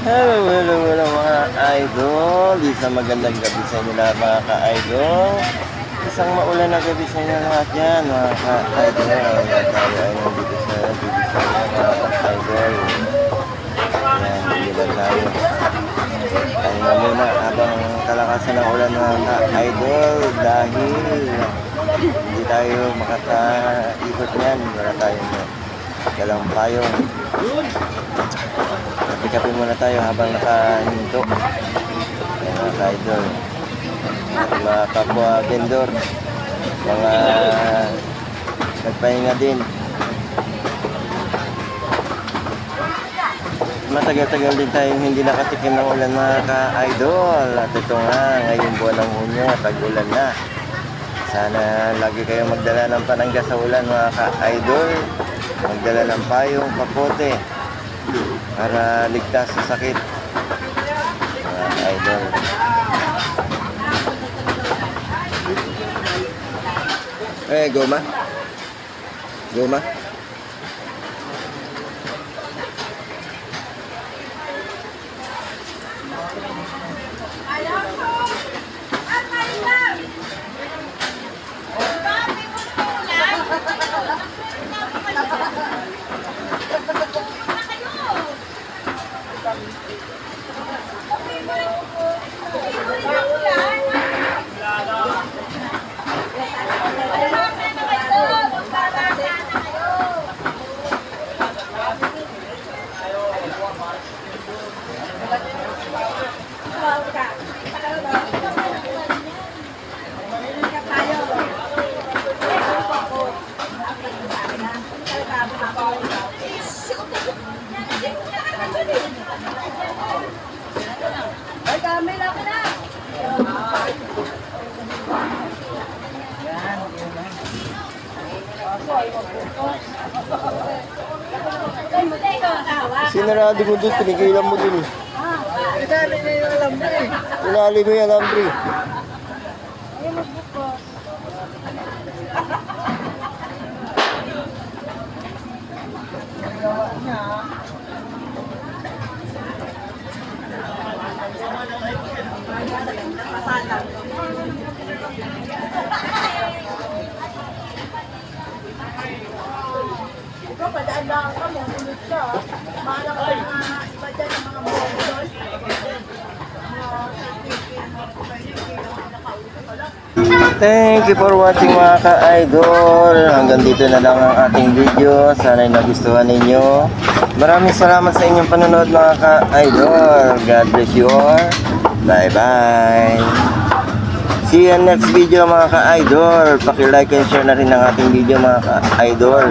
Hello, hello, hello mga idol. Isang magandang gabi sa inyo lahat mga ka-idol. Isang maulan na gabi sa inyo lahat yan mga ka-idol. At tayo ay nandito sa division mga ka-idol. Yan, hindi tayo. Pahinga muna habang kalakasan ng ulan mga ka-idol dahil hindi tayo makakaikot yan. Wala tayong dalang payong. Kape-kape muna tayo habang nakahinto. Ayan mga ka-idol. Mga kapwa vendor. Mga nagpahinga din. Matagal-tagal din tayong hindi nakatikim ng ulan mga ka-idol. At ito nga, ngayong buwan ng Hunyo, tag-ulan na. Sana lagi kayong magdala ng panangga sa ulan mga ka-idol. Magdala ng payong, kapote para ligtas sa sakit. Mga idol. Eh, goma. Goma. Ay, kami lang na. Sinarado mo dun, pinigilan mo dun eh. Dali na yung alam mo eh. Tinali mo yung alambre. Ikaw, padaan lang ka mo. Ulit ka. Mahala ka mga iba dyan, ng mga bonus. Thank you for watching mga ka-idol. Hanggang dito na lang ang ating video. Sana'y nagustuhan ninyo. Maraming salamat sa inyong panonood mga ka-idol. God bless you all. Bye-bye. See you next video mga ka-idol. Paki-like and share na rin ang ating video mga ka-idol.